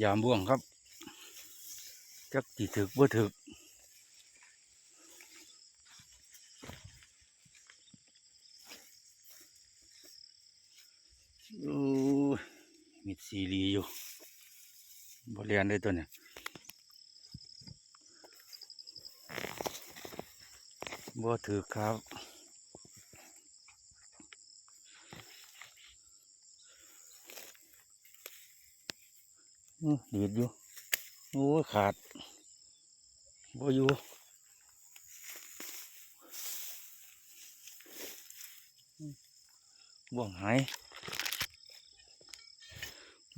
ยามบ่วงครับ จักสิถึกบ่ถึกโอ้มิดซีรีอยู่บเรียนได้ตัวเนี่ยบ่ถือครับ ดีดอยู่โอ้ยขาดบ่อยู่บ่วงหาย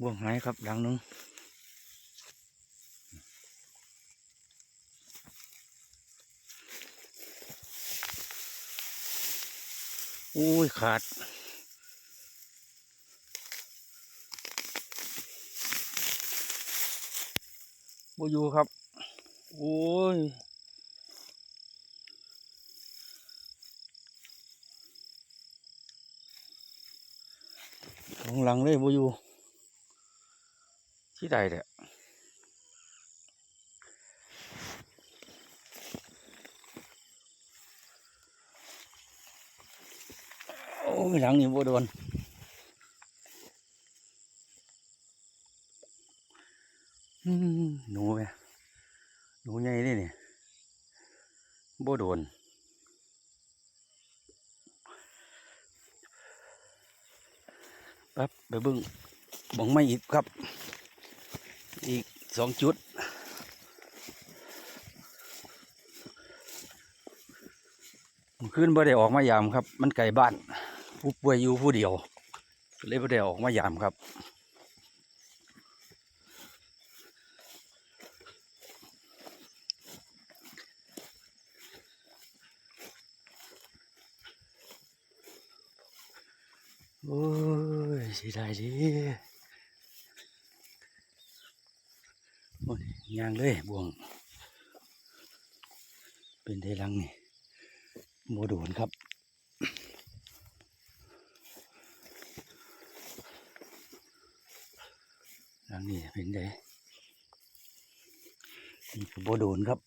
บ่วงหายครับหลังนึงโอ้ยขาด บอยู่ครับ โอ้ยของหลังเลยบอยู่ที่ใดเนี่ยโอ้ยหลังนี่บ่โดนอืม หนูไงหนูใหญ่เลยเนี่ยบ่โดนแป๊บไปบึ้งบังไม่อีกครับ อีกสองจุดขึ้นบ่ได้ออกมายามครับ มันไกลบ้าน ผู้ป่วยอยู่ผู้เดียวเลยบ่ได้ออกมายามครับ โอ้ยสิได้ดิโอ้ยยางเลยบ่วง เป็นได้ลังนี่โมโดนครับลังนี่เป็นได้นี่ก็โบโดนครับ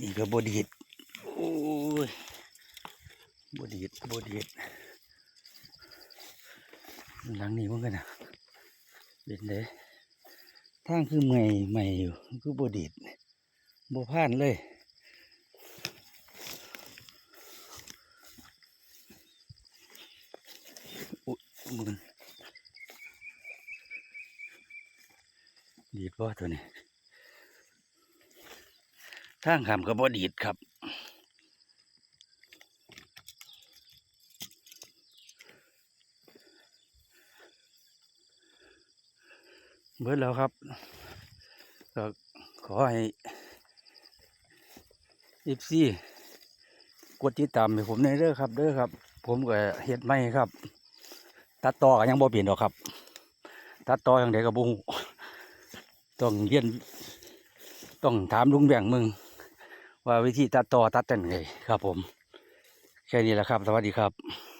นี่ก็โบดีดโอ้ย บดีดบดีดหลังนี้มันกันนะเป็นได้ทางคือใหม่ใหม่อยู่ คือบดีดบผ่านเลยอุ๊ยมืนดีดว่าตัวนี้ทางขามกับบดีดครับ เบิดแล้วครับก็ขอให้อีฟซีกดติดตามให้ผมในอยเด้อครับ เด้อครับ ผมก็เฮ็ดไม่ครับ ตัดต่อก็ยังบ่เปลี่ยนหรอกครับ ตัดต่ออย่างเด็ก็บ่ฮู้ต้องเรียนต้องถามลุงแบ่งมึง ว่าวิธีตัดต่อตัดจังไงครับ ผม แค่นี้แหละครับ สวัสดีครับ